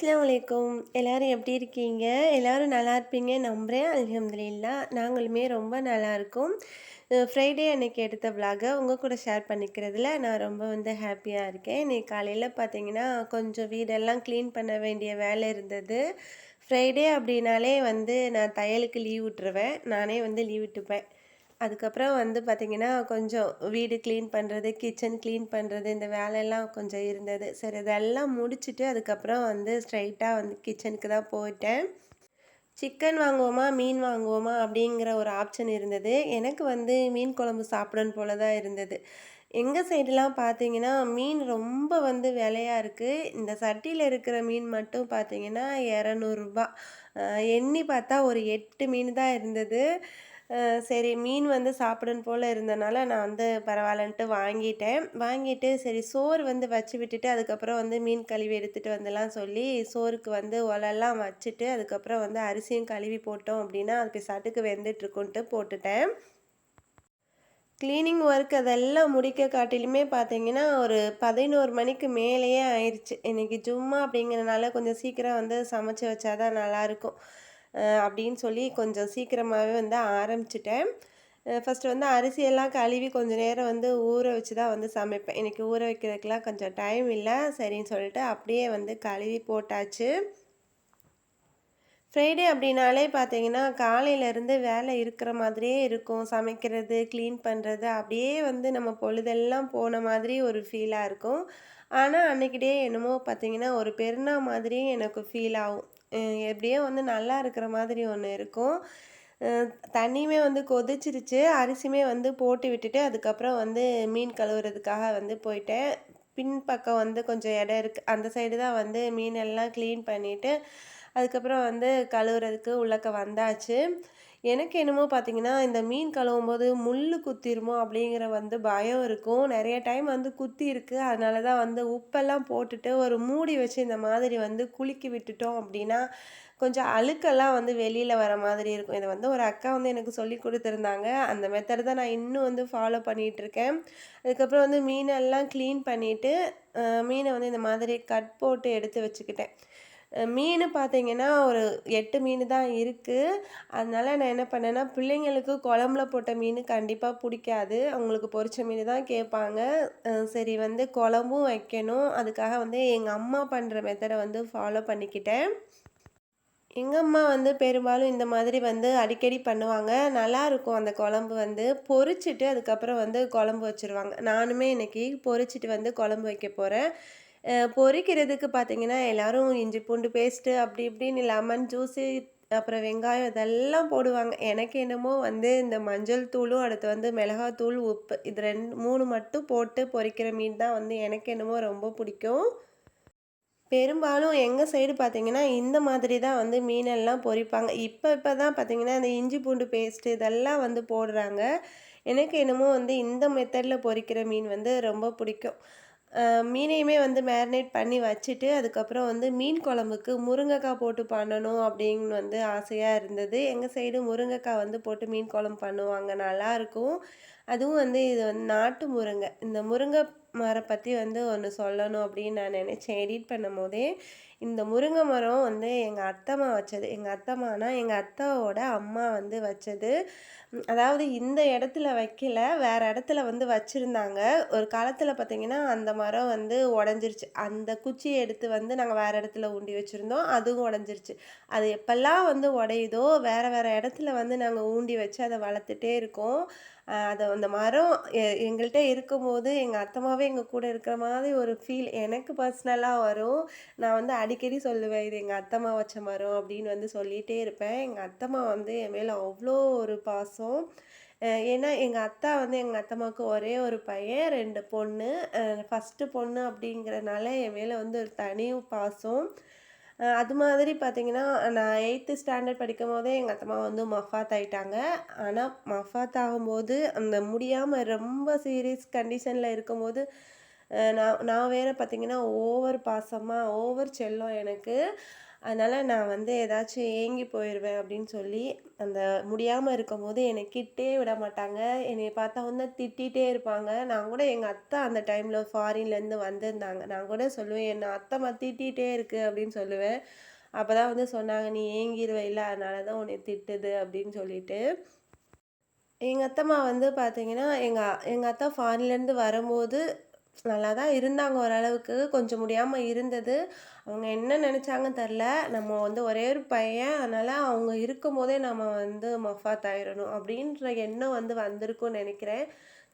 அஸ்லாம் வலைக்கம் எல்லாரும் எப்படி இருக்கீங்க? எல்லோரும் நல்லா இருப்பீங்க நம்புகிறேன் அல்ஹம்துலில்லா நாங்களுமே ரொம்ப நல்லா இருக்கோம். ஃப்ரைடே அன்னைக்கு எடுத்த விலாகை உங்கள் கூட ஷேர் பண்ணிக்கிறதுல நான் ரொம்ப வந்து ஹாப்பியாக இருக்கேன். இன்னைக்கு காலையில் பார்த்தீங்கன்னா கொஞ்சம் வீடெல்லாம் க்ளீன் பண்ண வேண்டிய வேலை இருந்தது. ஃப்ரைடே அப்படின்னாலே வந்து நான் தையலுக்கு லீவ் விட்டுருவேன். நானே வந்து லீவ் விட்டுப்பேன். அதுக்கப்புறம் வந்து பார்த்திங்கன்னா கொஞ்சம் வீடு க்ளீன் பண்ணுறது கிச்சன் க்ளீன் பண்ணுறது இந்த வேலையெல்லாம் கொஞ்சம் இருந்தது. சரி இதெல்லாம் முடிச்சுட்டு அதுக்கப்புறம் வந்து ஸ்ட்ரைட்டாக வந்து கிச்சனுக்கு தான் போயிட்டேன். சிக்கன் வாங்குவோமா மீன் வாங்குவோமா அப்படிங்கிற ஒரு ஆப்ஷன் இருந்தது. எனக்கு வந்து மீன் குழம்பு சாப்பிடணும் போல தான் இருந்தது. எங்கள் சைடுலாம் பார்த்தீங்கன்னா மீன் ரொம்ப வந்து விலையாக இருக்குது இந்த சட்டியில் இருக்கிற மீன் மட்டும் பார்த்தீங்கன்னா இரநூறுபா. எண்ணி பார்த்தா ஒரு எட்டு மீன் தான் இருந்தது. சரி மீன் வந்து சாப்பிடணும் போல் இருந்தனால நான் வந்து பரவாயில்லன்ட்டு வாங்கிட்டேன். வாங்கிட்டு சரி சோறு வந்து வச்சு விட்டுட்டு அதுக்கப்புறம் வந்து மீன் கழுவி எடுத்துகிட்டு வந்துலாம் சொல்லி சோறுக்கு வந்து ஒலெல்லாம் வச்சுட்டு அதுக்கப்புறம் வந்து அரிசியும் கழுவி போட்டோம் அப்படின்னா அது போய் சட்டுக்கு வெந்துட்டுருக்குன்ட்டு போட்டுட்டேன். க்ளீனிங் ஒர்க் அதெல்லாம் முடிக்க காட்டிலுமே பார்த்தீங்கன்னா ஒரு பதினோரு மணிக்கு மேலேயே ஆயிடுச்சு இன்றைக்கி ஜும்மா அப்படிங்கிறனால கொஞ்சம் சீக்கிரம் வந்து சமைச்சு வச்சா தான் நல்லாயிருக்கும். அப்படின்னு சொல்லி கொஞ்சம் சீக்கிரமாகவே வந்து ஆரம்பிச்சிட்டேன். ஃபஸ்ட்டு வந்து அரிசியெல்லாம் கழுவி கொஞ்சம் நேரம் வந்து ஊற வச்சு தான் வந்து சமைப்பேன். எனக்கு ஊற வைக்கிறதுக்கெலாம் கொஞ்சம் டைம் இல்லை. சரின்னு சொல்லிட்டு அப்படியே வந்து கழுவி போட்டாச்சு. ஃப்ரைடே அப்படின்னாலே பார்த்தீங்கன்னா காலையிலேருந்து வேலை இருக்கிற மாதிரியே இருக்கும். சமைக்கிறது க்ளீன் பண்ணுறது அப்படியே வந்து நம்ம பொழுதெல்லாம் போன மாதிரி ஒரு ஃபீலாக இருக்கும். ஆனால் அன்றைக்கிட்டே என்னமோ பார்த்தீங்கன்னா ஒரு பெருநா மாதிரியே எனக்கு ஃபீல் ஆகும். எப்படியோ வந்து நல்லா இருக்கிற மாதிரி ஒன்று இருக்கும். தண்ணியுமே வந்து கொதிச்சிருச்சு. அரிசியுமே வந்து போட்டு விட்டுட்டு அதுக்கப்புறம் வந்து மீன் கழுவுறதுக்காக வந்து போயிட்டேன். பின்பக்கம் வந்து கொஞ்சம் இடம் இருக்குது அந்த சைடு தான் வந்து மீனெல்லாம் க்ளீன் பண்ணிவிட்டு அதுக்கப்புறம் வந்து கழுவுறதுக்கு உள்ளக்க வந்தாச்சு. எனக்கு என்னமோ பார்த்தீங்கன்னா இந்த மீன் கழுவும் போது முள் குத்திருமோ அப்படிங்கிற வந்து பயம் இருக்கும். நிறைய டைம் வந்து குத்தி இருக்குது அதனால தான் வந்து உப்பெல்லாம் போட்டுட்டு ஒரு மூடி வச்சு இந்த மாதிரி வந்து குலுக்கி விட்டுட்டோம் அப்படின்னா கொஞ்சம் அழுக்கெல்லாம் வந்து வெளியில் வர மாதிரி இருக்கும். இதை வந்து ஒரு அக்கா வந்து எனக்கு சொல்லி கொடுத்துருந்தாங்க. அந்த மெத்தட் தான் நான் இன்னும் வந்து ஃபாலோ பண்ணிகிட்ருக்கேன் அதுக்கப்புறம் வந்து மீனெல்லாம் க்ளீன் பண்ணிவிட்டு மீனை வந்து இந்த மாதிரி கட் போட்டு எடுத்து வச்சுக்கிட்டேன். மீன் பார்த்தீங்கன்னா ஒரு எட்டு மீன் தான் இருக்குது அதனால் நான் என்ன பண்ணேன்னா பிள்ளைங்களுக்கு குழம்புல போட்ட மீன் கண்டிப்பாக பிடிக்காது. அவங்களுக்கு பொரிச்ச மீன் தான் கேட்பாங்க. சரி வந்து குழம்பும் வைக்கணும். அதுக்காக வந்து எங்கள் அம்மா பண்ணுற மெத்தடை வந்து ஃபாலோ பண்ணிக்கிட்டேன். எங்கள் அம்மா வந்து பெரும்பாலும் இந்த மாதிரி வந்து அடிக்கடி பண்ணுவாங்க. நல்லாயிருக்கும் அந்த குழம்பு வந்து. பொரிச்சிட்டு அதுக்கப்புறம் வந்து குழம்பு வச்சுருவாங்க. நானுமே இன்றைக்கி பொரிச்சிட்டு வந்து குழம்பு வைக்க போகிறேன் பொரிக்கிறதுக்கு பார்த்தீங்கன்னா எல்லோரும் இஞ்சி பூண்டு பேஸ்ட்டு அப்படி இப்படின்னு லெமன் ஜூஸு அப்புறம் வெங்காயம் இதெல்லாம் போடுவாங்க. எனக்கு என்னமோ வந்து இந்த மஞ்சள் தூளும் அடுத்து வந்து மிளகாத்தூள் உப்பு இது ரெண்டு மூணு மட்டும் போட்டு பொரிக்கிற மீன் தான் வந்து எனக்கு என்னமோ ரொம்ப பிடிக்கும். பெரும்பாலும் எங்கள் சைடு பார்த்திங்கன்னா இந்த மாதிரி தான் வந்து மீனெல்லாம் பொரிப்பாங்க. இப்போ இப்போ தான் பார்த்திங்கன்னா இந்த இஞ்சி பூண்டு பேஸ்ட்டு இதெல்லாம் வந்து போடுறாங்க. எனக்கு என்னமோ வந்து இந்த மெத்தடில் பொரிக்கிற மீன் வந்து ரொம்ப பிடிக்கும். மீனையுமே வந்து மேரினேட் பண்ணி வச்சுட்டு அதுக்கப்புறம் வந்து மீன் குழம்புக்கு முருங்கைக்காய் போட்டு பண்ணணும் அப்படின்னு வந்து ஆசையாக இருந்தது. எங்கள் சைடு முருங்கைக்காய் வந்து போட்டு மீன் குழம்பு பண்ணுவாங்க. நல்லாயிருக்கும் அதுவும் வந்து இது வந்து நாட்டு முருங்கை. இந்த முருங்கை மரம் பற்றி வந்து ஒன்று சொல்லணும் அப்படின்னு நான் நினச்சேன். எடிட் பண்ணும் போதே இந்த முருங்கை மரம் வந்து எங்கள் அத்தம்மா வச்சது. எங்கள் அத்தம்மானா எங்கள் அத்தாவோட அம்மா வந்து வச்சது. அதாவது இந்த இடத்துல வைக்கல வேறு இடத்துல வந்து வச்சுருந்தாங்க. ஒரு காலத்தில் பார்த்திங்கன்னா அந்த மரம் வந்து உடஞ்சிருச்சு. அந்த குச்சியை எடுத்து வந்து நாங்கள் வேறு இடத்துல ஊண்டி வச்சுருந்தோம். அதுவும் உடஞ்சிருச்சு. அது எப்பெல்லாம் வந்து உடையுதோ வேறு வேறு இடத்துல வந்து நாங்கள் ஊண்டி வச்சு அதை வளர்த்துட்டே இருக்கோம். அதை அந்த மரம் எ எங்கள்கிட்ட இருக்கும்போது எங்கள் அத்தம்மாவே எங்கள் கூட இருக்கிற மாதிரி ஒரு ஃபீல் எனக்கு பர்சனலாக வரும். நான் வந்து அடிக்கடி சொல்லுவேன் இது எங்கள் அத்தம்மா வச்ச மரம் அப்படின்னு வந்து சொல்லிகிட்டே இருப்பேன். எங்கள் அத்தம்மா வந்து என் மேலே அவ்வளோ ஒரு பாசம். ஏன்னா எங்கள் அத்தா வந்து எங்கள் அத்தம்மாவுக்கு ஒரே ஒரு பையன் ரெண்டு பொண்ணு. ஃபஸ்ட்டு பொண்ணு அப்படிங்கிறனால என் மேலே வந்து ஒரு தனி பாசம். அது மாதிரி பார்த்திங்கன்னா நான் எயித்து ஸ்டாண்டர்ட் படிக்கும் போதே எங்கள் அத்தம்மா வந்து மஃபாத் ஆகிட்டாங்க ஆனால் மஃபாத் ஆகும்போது அந்த முடியாமல் ரொம்ப சீரியஸ் கண்டிஷனில் இருக்கும்போது நான் நான் வேறு பார்த்திங்கன்னா ஓவர் பாசமாக ஓவர் செல்லம் எனக்கு. அதனால் நான் வந்து ஏதாச்சும் ஏங்கி போயிடுவேன் அப்படின்னு சொல்லி, அந்த முடியாம இருக்கும்போது என்னை கிட்டே விட மாட்டாங்க. என்னைய பார்த்தா வந்து திட்டிகிட்டே இருப்பாங்க. நான் கூட எங்கள் அத்தை அந்த டைமில் ஃபாரின்லேருந்து வந்திருந்தாங்க. நான் கூட சொல்லுவேன், "என்ன அத்தைம்மா திட்டிகிட்டே இருக்கு" அப்படின்னு சொல்லுவேன். அப்போ தான் வந்து சொன்னாங்க, "நீ ஏங்கிருவயில்ல, அதனால தான் உன்னை திட்டுது" அப்படின்னு சொல்லிட்டு. எங்கள் அத்தம்மா வந்து பார்த்தீங்கன்னா, எங்கள் எங்கள் அத்தா ஃபாரின்லேருந்து வரும்போது நல்லா தான் இருந்தாங்க ஓரளவுக்கு. கொஞ்சம் முடியாம இருந்தது. அவங்க என்ன நினச்சாங்க தெரில நம்ம வந்து ஒரே ஒரு பையன். அதனால அவங்க இருக்கும்போதே நம்ம வந்து மஃபாத் ஆயிடணும் அப்படின்ற எண்ணம் வந்து வந்திருக்கும்னு நினைக்கிறேன்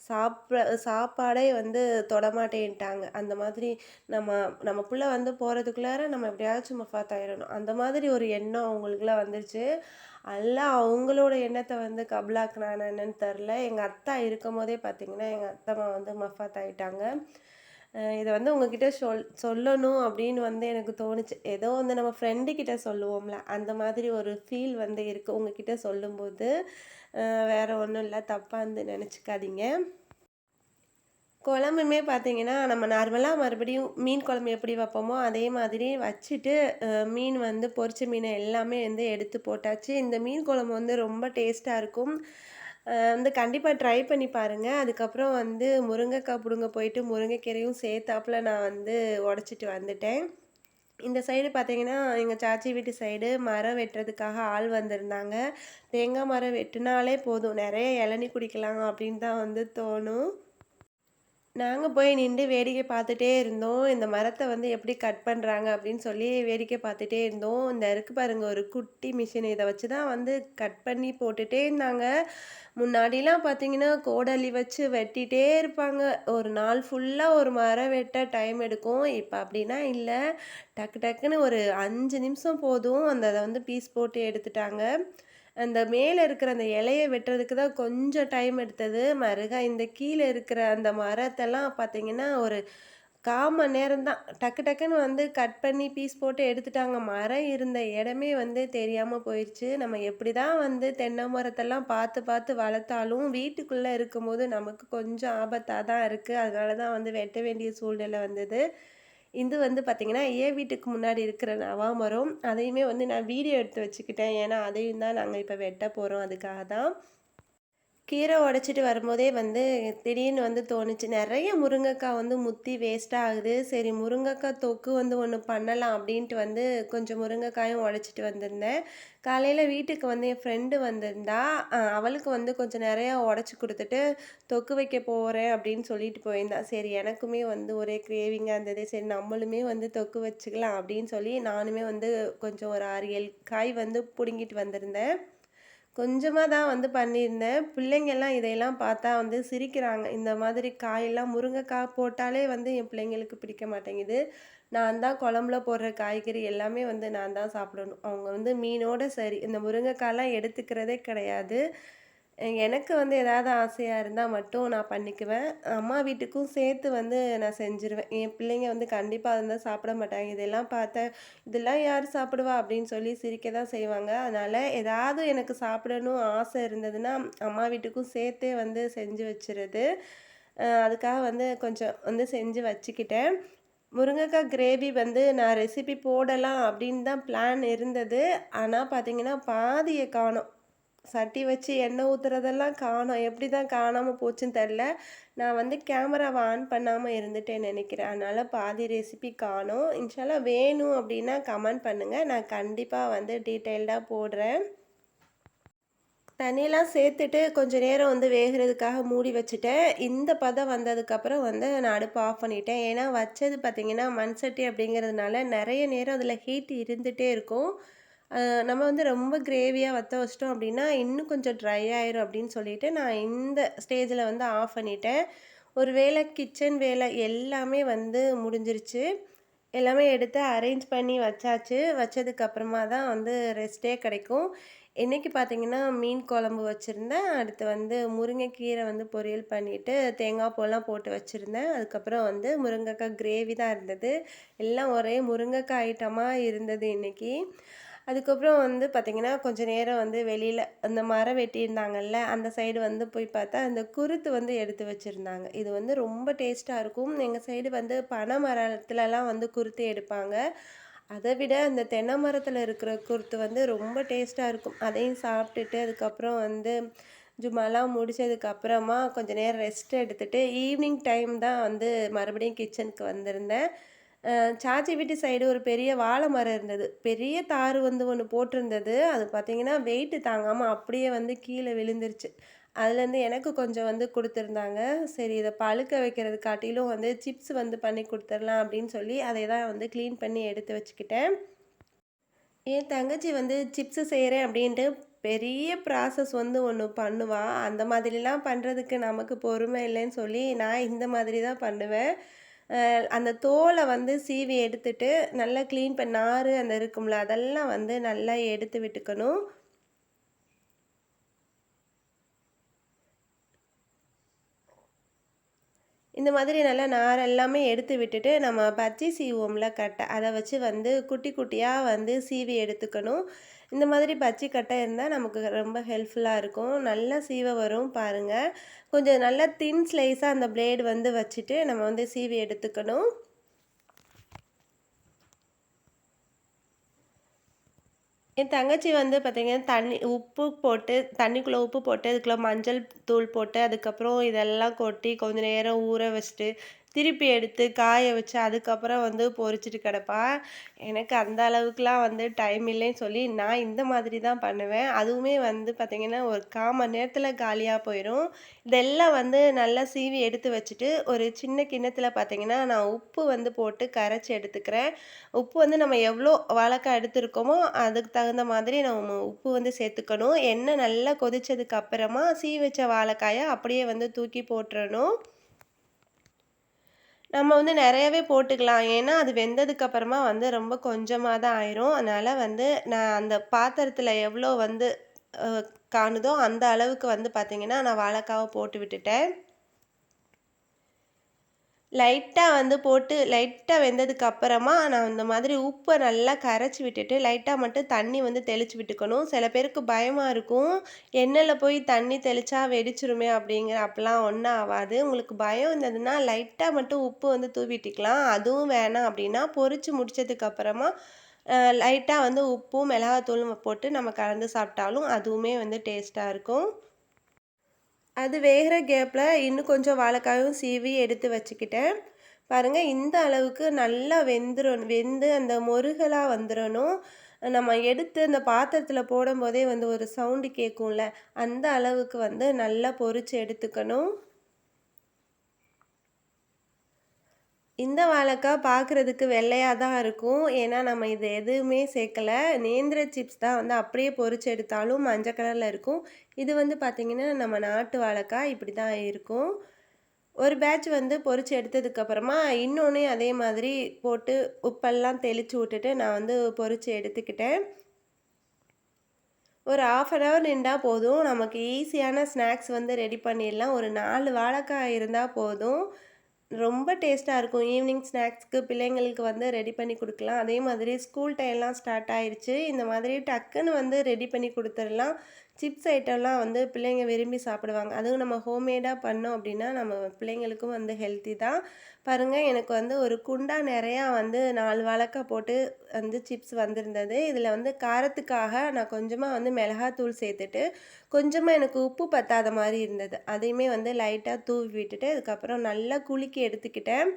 சாப்பிட சாப்பாடே வந்து தொடமாட்டேன்ட்டாங்க. அந்த மாதிரி நம்ம நம்ம புள்ள வந்து போகிறதுக்குள்ளார நம்ம எப்படியாச்சும் மஃபாத் அந்த மாதிரி ஒரு எண்ணம் அவங்களுக்குலாம் வந்துருச்சு. எல்லாம் அவங்களோட எண்ணத்தை வந்து கபூலாக்குனானா என்னன்னு தெரில எங்கள் அத்தா இருக்கும் போதே பார்த்தீங்கன்னா, எங்கள் அத்தம்மா வந்து மஃபாத் ஆயிட்டாங்க. இதை வந்து உங்ககிட்ட சொல் சொல்லணும் அப்படின்னு வந்து எனக்கு தோணுச்சு. ஏதோ வந்து நம்ம ஃப்ரெண்டு கிட்ட சொல்லுவோம்ல, அந்த மாதிரி ஒரு ஃபீல் வந்து இருக்குது உங்ககிட்ட சொல்லும்போது. வேறு ஒன்றும் இல்லை தப்பாக வந்து நினச்சிக்காதீங்க குழம்புமே பார்த்தீங்கன்னா, நம்ம நார்மலாக மறுபடியும் மீன் குழம்பு எப்படி வைப்போமோ, அதே மாதிரி வச்சுட்டு, மீன் வந்து பொரிச்ச மீனை எல்லாமே வந்து எடுத்து போட்டாச்சு. இந்த மீன் குழம்பு வந்து ரொம்ப டேஸ்ட்டாக இருக்கும். வந்து கண்டிப்பாக ட்ரை பண்ணி பாருங்கள் அதுக்கப்புறம் வந்து முருங்கைக்காய் பிடுங்க போயிட்டு, முருங்கைக்கீரையும் சேர்த்தாப்புல நான் வந்து உடச்சிட்டு வந்துட்டேன். இந்த சைடு பார்த்தீங்கன்னா, எங்கள் சாச்சி வீட்டு சைடு மரம் வெட்டுறதுக்காக ஆள் வந்திருந்தாங்க. தேங்காய் மரம் வெட்டுனாலே போதும், நிறைய இளநி குடிக்கலாம் அப்படின்னு தான் வந்து தோணும். நாங்கள் போய் நின்று வேடிக்கை பார்த்துட்டே இருந்தோம். இந்த மரத்தை வந்து எப்படி கட் பண்ணுறாங்க அப்படின்னு சொல்லி வேடிக்கை பார்த்துட்டே இருந்தோம். இந்த இருக்கு பாருங்கள் ஒரு குட்டி மிஷின். இதை வச்சு தான் வந்து கட் பண்ணி போட்டுட்டே இருந்தாங்க. முன்னாடிலாம் பார்த்தீங்கன்னா, கோடலி வச்சு வெட்டிகிட்டே இருப்பாங்க. ஒரு நாள் ஃபுல்லாக ஒரு மரம் வெட்ட டைம் எடுக்கும். இப்போ அப்படின்னா இல்லை டக்கு டக்குன்னு ஒரு அஞ்சு நிமிஷம் போதும். அந்த அதை வந்து பீஸ் போட்டு எடுத்துட்டாங்க. அந்த மேலே இருக்கிற அந்த இலையை வெட்டுறதுக்கு தான் கொஞ்சம் டைம் எடுத்தது. மருகா இந்த கீழே இருக்கிற அந்த மரத்தெல்லாம் பார்த்தீங்கன்னா, ஒரு 1/4 மணி நேரம் தான். டக்கு டக்குன்னு வந்து கட் பண்ணி பீஸ் போட்டு எடுத்துட்டாங்க. மரம் இருந்த இடமே வந்து தெரியாமல் போயிடுச்சு நம்ம எப்படி தான் வந்து தென்னை மரத்தெல்லாம் பார்த்து பார்த்து வளர்த்தாலும், வீட்டுக்குள்ளே இருக்கும்போது நமக்கு கொஞ்சம் ஆபத்தாக தான் இருக்குது அதனால தான் வந்து வெட்ட வேண்டிய சூழ்நிலை வந்தது. இது வந்து பார்த்திங்கன்னா ஏ வீட்டுக்கு முன்னாடி இருக்கிற நவா மரம். அதையுமே வந்து நான் வீடியோ எடுத்து வச்சுக்கிட்டேன். ஏன்னா, அதையும் தான் நாங்கள் இப்போ வெட்ட போகிறோம் அதுக்காக தான். கீரை உடைச்சிட்டு வரும்போதே வந்து திடீர்னு வந்து தோணுச்சு. நிறைய முருங்கைக்காய் வந்து முத்தி வேஸ்ட்டா ஆகுது. சரி முருங்கைக்காய் தொக்கு வந்து ஒன்று பண்ணலாம் அப்படின்ட்டு வந்து கொஞ்சம் முருங்கைக்காயும் உடைச்சிட்டு வந்திருந்தேன். காலையில் வீட்டுக்கு வந்து என் ஃப்ரெண்டு வந்திருந்தா. அவளுக்கு வந்து கொஞ்சம் நிறையா உடச்சி கொடுத்துட்டு தொக்கு வைக்க போகிறேன் அப்படின்னு சொல்லிட்டு போயிருந்தான் சரி எனக்குமே வந்து ஒரே கிரேவிங்காக இருந்தது. சரி நம்மளுமே வந்து தொக்கு வச்சுக்கலாம் அப்படின்னு சொல்லி, நானுமே வந்து கொஞ்சம் ஒரு 6, 7 காய் வந்து பிடுங்கிட்டு வந்திருந்தேன். கொஞ்சமாக தான் வந்து பண்ணியிருந்தேன். பிள்ளைங்கள்லாம் இதையெல்லாம் பார்த்தா வந்து சிரிக்கிறாங்க. இந்த மாதிரி காயெல்லாம் முருங்கைக்காய் போட்டாலே வந்து என் பிள்ளைங்களுக்கு பிடிக்க மாட்டேங்குது. நான் தான் குழம்புல போடுற காய்கறி எல்லாமே வந்து நான் தான் சாப்பிடணும். அவங்க வந்து மீனோட சரி. இந்த முருங்கைக்காயெலாம் எடுத்துக்கிறதே கிடையாது. எனக்கு வந்து ஏதாவது ஆசையாக இருந்தால் மட்டும் நான் பண்ணிக்குவேன். அம்மா வீட்டுக்கும் சேர்த்து வந்து நான் செஞ்சுருவேன். என் பிள்ளைங்க வந்து கண்டிப்பாக இருந்தால் சாப்பிட மாட்டாங்க. இதெல்லாம் பார்த்தேன் "இதெல்லாம் யார் சாப்பிடுவா?" அப்படின்னு சொல்லி சிரிக்க தான் செய்வாங்க. அதனால் ஏதாவது எனக்கு சாப்பிடணும் ஆசை இருந்ததுன்னா, அம்மா வீட்டுக்கும் சேர்த்தே வந்து செஞ்சு வச்சுருது அதுக்காக வந்து கொஞ்சம் வந்து செஞ்சு வச்சுக்கிட்டேன். முருங்கைக்காய் கிரேவி வந்து நான் ரெசிபி போடலாம் அப்படின்னு தான் பிளான் இருந்தது. ஆனால் பார்த்தீங்கன்னா, பாதியை காணும் சட்டி வச்சு எண்ணெய் ஊத்துறதெல்லாம் காணோம். எப்படி தான் காணாமல் போச்சுன்னு தெரில நான் வந்து கேமராவை ஆன் பண்ணாமல் இருந்துட்டேன் நினைக்கிறேன் அதனால் பாதி ரெசிபி காணோம். இன்ஷால்லா வேணும் அப்படின்னா கமெண்ட் பண்ணுங்கள் நான் கண்டிப்பாக வந்து டீட்டெயில்டாக போடுறேன். தண்ணியெல்லாம் சேர்த்துட்டு கொஞ்சம் நேரம் வந்து வேகிறதுக்காக மூடி வச்சுட்டேன். இந்த பதம் வந்ததுக்கப்புறம் வந்து நான் அடுப்பு ஆஃப் பண்ணிட்டேன். ஏன்னா வச்சது பார்த்திங்கன்னா மண்சட்டி அப்படிங்கிறதுனால நிறைய நேரம் அதில் ஹீட் இருந்துகிட்டே இருக்கும். நம்ம வந்து ரொம்ப கிரேவியாக வற்ற வச்சிட்டோம் அப்படின்னா, இன்னும் கொஞ்சம் ட்ரை ஆயிரும் அப்படின்னு சொல்லிட்டு, நான் இந்த ஸ்டேஜில் வந்து ஆஃப் பண்ணிட்டேன். ஒரு வேளை கிச்சன் வேலை எல்லாமே வந்து முடிஞ்சிருச்சு. எல்லாமே எடுத்து அரேஞ்ச் பண்ணி வச்சாச்சு. வச்சதுக்கப்புறமா தான் வந்து ரெஸ்ட்டே கிடைக்கும். இன்றைக்கி பார்த்தீங்கன்னா, மீன் குழம்பு வச்சுருந்தேன் அடுத்து வந்து முருங்கைக்கீரை வந்து பொரியல் பண்ணிவிட்டு தேங்காய் பூலாம் போட்டு வச்சுருந்தேன் அதுக்கப்புறம் வந்து முருங்கைக்காய் கிரேவி தான் இருந்தது. எல்லாம் ஒரே முருங்கைக்காய் ஐட்டமாக இருந்தது இன்றைக்கி அதுக்கப்புறம் வந்து பார்த்திங்கன்னா கொஞ்ச நேரம் வந்து வெளியில் அந்த மரம் வெட்டியிருந்தாங்கல்ல, அந்த சைடு வந்து போய் பார்த்தா, அந்த குருத்து வந்து எடுத்து வச்சுருந்தாங்க இது வந்து ரொம்ப டேஸ்ட்டாக இருக்கும். எங்கள் சைடு வந்து பனை மரத்துலலாம் வந்து குருத்து எடுப்பாங்க. அதை விட அந்த தென்னை மரத்தில் இருக்கிற குருத்து வந்து ரொம்ப டேஸ்ட்டாக இருக்கும் அதையும் சாப்பிட்டுட்டு அதுக்கப்புறம் வந்து ஜும்மாலாம் முடிச்சதுக்கப்புறமா கொஞ்சம் நேரம் ரெஸ்ட் எடுத்துகிட்டு ஈவினிங் டைம் தான் வந்து மறுபடியும் கிச்சனுக்கு வந்திருந்தேன் சாச்சி வீட்டு சைடு ஒரு பெரிய வாழை மரம் இருந்தது. பெரிய தார் வந்து ஒன்று போட்டிருந்தது. அது பார்த்தீங்கன்னா வெயிட்டு தாங்காமல் அப்படியே வந்து கீழே விழுந்துருச்சு. அதுலேருந்து எனக்கு கொஞ்சம் வந்து கொடுத்துருந்தாங்க. சரி இதை பழுக்க வைக்கிறது காட்டிலும் வந்து சிப்ஸ் வந்து பண்ணி கொடுத்துர்லாம் அப்படின்னு சொல்லி அதை தான் வந்து க்ளீன் பண்ணி எடுத்து வச்சுக்கிட்டேன். என் தங்கச்சி வந்து சிப்ஸு செய்கிறேன் அப்படின்ட்டு பெரிய ப்ராசஸ் வந்து ஒன்று பண்ணுவா. அந்த மாதிரிலாம் பண்ணுறதுக்கு நமக்கு பொறுமை இல்லைன்னு சொல்லி நான் இந்த மாதிரி தான் பண்ணுவேன். அந்த தோலை வந்து சீவி எடுத்துட்டு நல்லா க்ளீன் பண்ண நார் அந்த இருக்கும்ல அதெல்லாம் வந்து நல்லா எடுத்து விட்டுக்கணும். இந்த மாதிரி நல்லா நார் எல்லாமே எடுத்து விட்டுட்டு நம்ம பச்சை சீவோம்ல கட்டை அதை வச்சு வந்து குட்டி குட்டியாக வந்து சீவி எடுத்துக்கணும். இந்த மாதிரி பச்சை கட்டை இருந்தால் நமக்கு ரொம்ப ஹெல்ப்ஃபுல்லாக இருக்கும். நல்லா சீவை வரும் பாருங்கள் கொஞ்சம் நல்லா தின் ஸ்லைஸாக அந்த பிளேடு வந்து வச்சுட்டு நம்ம வந்து சீவி எடுத்துக்கணும். என் தங்கச்சி வந்து பார்த்திங்கன்னா தண்ணி உப்பு போட்டு தண்ணிக்குள்ளே உப்பு போட்டு அதுக்குள்ளே மஞ்சள் தூள் போட்டு அதுக்கப்புறம் இதெல்லாம் கொட்டி கொஞ்சம் நேரம் ஊற வச்சுட்டு திருப்பி எடுத்து காய வச்சு அதுக்கப்புறம் வந்து பொறிச்சிட்டு கிடப்பா எனக்கு அந்த அளவுக்குலாம் வந்து டைம் இல்லைன்னு சொல்லி நான் இந்த மாதிரி தான் பண்ணுவேன். அதுவுமே வந்து பார்த்திங்கன்னா ஒரு கால் மணி நேரத்தில் காலியாக போயிடும் இதெல்லாம் வந்து நல்லா சீவி எடுத்து வச்சுட்டு ஒரு சின்ன கிண்ணத்தில் பார்த்திங்கன்னா நான் உப்பு வந்து போட்டு கரைச்சி எடுத்துக்கிறேன். உப்பு வந்து நம்ம எவ்வளோ வாழைக்காய் எடுத்துருக்கோமோ அதுக்கு தகுந்த மாதிரி நம்ம உப்பு வந்து சேர்த்துக்கணும். எண்ணெய் நல்லா கொதிச்சதுக்கு அப்புறமா சீ வச்ச வாழைக்காயை அப்படியே வந்து தூக்கி போட்டுறணும். நம்ம வந்து நிறையவே போட்டுக்கலாம். ஏன்னா அது வெந்ததுக்கு அப்புறமா வந்து ரொம்ப கொஞ்சமாக தான் ஆயிரும். அதனால் வந்து நான் அந்த பாத்திரத்தில் எவ்வளோ வந்து காணுதோ அந்த அளவுக்கு வந்து பார்த்திங்கன்னா நான் வாழைக்காவை போட்டு விட்டுட்டேன். லைட்டாக வந்து போட்டு லைட்டாக வெந்ததுக்கு அப்புறமா நான் இந்த மாதிரி உப்பை நல்லா கரைச்சி விட்டுட்டு லைட்டாக மட்டும் தண்ணி வந்து தெளித்து விட்டுக்கணும். சில பேருக்கு பயமாக இருக்கும். எண்ணெயில் போய் தண்ணி தெளித்தா வெடிச்சிருமே அப்படிங்கிற அப்பெல்லாம் ஒன்றும் ஆகாது. உங்களுக்கு பயம் இருந்ததுன்னா லைட்டாக மட்டும் உப்பு வந்து தூவிட்டிக்கலாம். அதுவும் வேணாம் அப்படின்னா பொறிச்சு முடித்ததுக்கப்புறமா லைட்டாக வந்து உப்பும் மிளகாத்தூளும் போட்டு நம்ம கலந்து சாப்பிட்டாலும் அதுவுமே வந்து டேஸ்ட்டாக இருக்கும். அது வேகிற கேப்பில் இன்னும் கொஞ்சம் வாழைக்காயும் சீவி எடுத்து வச்சுக்கிட்டேன். பாருங்கள் இந்த அளவுக்கு நல்லா வெந்துடும் வெந்து அந்த முருகலாக வந்துடணும் நம்ம எடுத்து அந்த பாத்திரத்தில் போடும்போதே வந்து ஒரு சவுண்டு கேட்கும்ல அந்த அளவுக்கு வந்து நல்லா பொறிச்சு எடுத்துக்கணும். இந்த வாழைக்காய் பார்க்குறதுக்கு வெள்ளையாக தான் இருக்கும். ஏன்னா நம்ம இது எதுவுமே சேர்க்கலை. நேந்திர சிப்ஸ் தான் வந்து அப்படியே பொறிச்சு எடுத்தாலும் மஞ்சள் கலரில் இருக்கும். இது வந்து பார்த்திங்கன்னா நம்ம நாட்டு வாழைக்காய் இப்படி தான் இருக்கும். ஒரு பேட்ச் வந்து பொறிச்சு எடுத்ததுக்கப்புறமா இன்னொன்று அதே மாதிரி போட்டு உப்பெல்லாம் தெளித்து விட்டுட்டு நான் வந்து பொறிச்சு எடுத்துக்கிட்டேன். ஒரு ஆஃப் அன் ஹவர் நின்றால் போதும். நமக்கு ஈஸியான ஸ்நாக்ஸ் வந்து ரெடி பண்ணிடலாம். ஒரு நாலு வாழைக்காய் இருந்தால் போதும். ரொம்ப டேஸ்ட்டாக இருக்கும். ஈவினிங் ஸ்நாக்ஸ்க்கு பிள்ளைங்களுக்கு வந்து ரெடி பண்ணி கொடுக்கலாம். அதே மாதிரி ஸ்கூல் டைம்லாம் ஸ்டார்ட் ஆயிடுச்சு இந்த மாதிரி டக்குன்னு வந்து ரெடி பண்ணி கொடுத்துடலாம். சிப்ஸ் ஐட்டம்லாம் வந்து பிள்ளைங்க விரும்பி சாப்பிடுவாங்க. அதுவும் நம்ம ஹோம்மேடாக பண்ணோம் அப்படின்னா நம்ம பிள்ளைங்களுக்கும் வந்து ஹெல்த்தி தான். பாருங்கள் எனக்கு வந்து ஒரு குண்டா நிறையா வந்து நாலு வாழைக்காய் போட்டு வந்து சிப்ஸ் வந்திருந்தது. இதில் வந்து காரத்துக்காக நான் கொஞ்சமாக வந்து மிளகாத்தூள் சேர்த்துட்டு கொஞ்சமாக எனக்கு உப்பு பத்தாத மாதிரி இருந்தது. அதையுமே வந்து லைட்டாக தூவி விட்டுட்டு அதுக்கப்புறம் நல்லா குளிக்க குலுக்கி எடுத்துக்கிட்டேன்.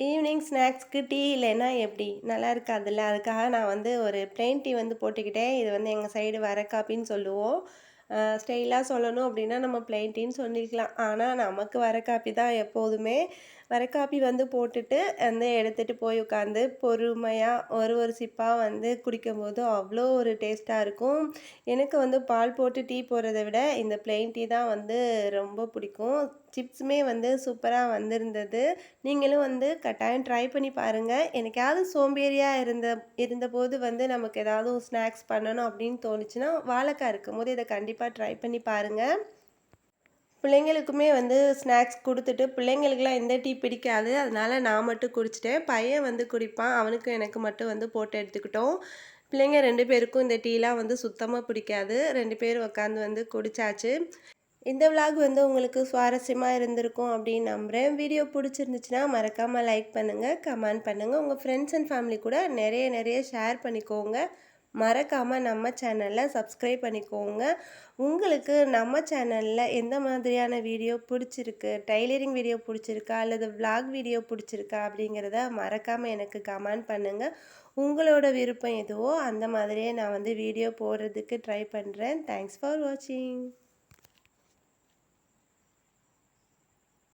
ஈவினிங் ஸ்நாக்ஸ்க்கு டீ இல்லைன்னா எப்படி? நல்லா இருக்காதுல்ல? அதுக்காக நான் வந்து ஒரு பிளெயின் டீ வந்து போட்டுக்கிட்டேன். இது வந்து எங்கள் சைடு வர காப்பின்னு சொல்லுவோம். ஸ்டைலாக சொல்லணும் அப்படின்னா நம்ம பிளெயின் டீன்னு சொல்லியிருக்கலாம் ஆனால் நமக்கு வர காப்பி தான் எப்போதுமே வரக்காப்பி வந்து போட்டுட்டு வந்து எடுத்துகிட்டு போய் உட்காந்து பொறுமையாக ஒரு ஒரு சிப்பாக வந்து குடிக்கும்போது அவ்வளோ ஒரு டேஸ்ட்டாக இருக்கும். எனக்கு வந்து பால் போட்டு டீ போடுறத விட இந்த பிளெயின் டீ தான் வந்து ரொம்ப பிடிக்கும். சிப்ஸுமே வந்து சூப்பராக வந்திருந்தது. நீங்களும் வந்து கட்டாயம் ட்ரை பண்ணி பாருங்கள் எனக்காவது சோம்பேறியாக இருந்த இருந்தபோது வந்து நமக்கு ஏதாவது ஸ்நாக்ஸ் பண்ணணும் அப்படின்னு தோணுச்சுன்னா வாழைக்காய் இருக்கும் போது இதை கண்டிப்பாக ட்ரை பண்ணி பாருங்கள் பிள்ளைங்களுக்குமே வந்து ஸ்நாக்ஸ் கொடுத்துட்டு பிள்ளைங்களுக்குலாம் எந்த டீ பிடிக்காது. அதனால் நான் மட்டும் குடிச்சிட்டேன். பையன் வந்து குடிப்பான். அவனுக்கும் எனக்கு மட்டும் வந்து போட்டு எடுத்துக்கிட்டோம். பிள்ளைங்க ரெண்டு பேருக்கும் இந்த டீலாம் வந்து சுத்தமாக பிடிக்காது. ரெண்டு பேரும் உட்காந்து வந்து குடித்தாச்சு இந்த விலாக் வந்து உங்களுக்கு சுவாரஸ்யமாக இருந்திருக்கும் அப்படின்னு நம்புகிறேன் வீடியோ பிடிச்சிருந்துச்சுன்னா மறக்காமல் லைக் பண்ணுங்கள் கமெண்ட் பண்ணுங்கள் உங்கள் ஃப்ரெண்ட்ஸ் அண்ட் ஃபேமிலி கூட நிறைய நிறைய ஷேர் பண்ணிக்கோங்க. மறக்காமல் நம்ம சேனலில் சப்ஸ்கிரைப் பண்ணிக்கோங்க. உங்களுக்கு நம்ம சேனலில் எந்த மாதிரியான வீடியோ பிடிச்சிருக்கு டைலரிங் வீடியோ பிடிச்சிருக்கா அல்லது விலாக் வீடியோ பிடிச்சிருக்கா அப்படிங்கிறத மறக்காமல் எனக்கு கமெண்ட் பண்ணுங்கள் உங்களோட விருப்பம் எதுவோ அந்த மாதிரியே நான் வந்து வீடியோ போடுறதுக்கு ட்ரை பண்ணுறேன் தேங்க்ஸ் ஃபார் வாட்சிங்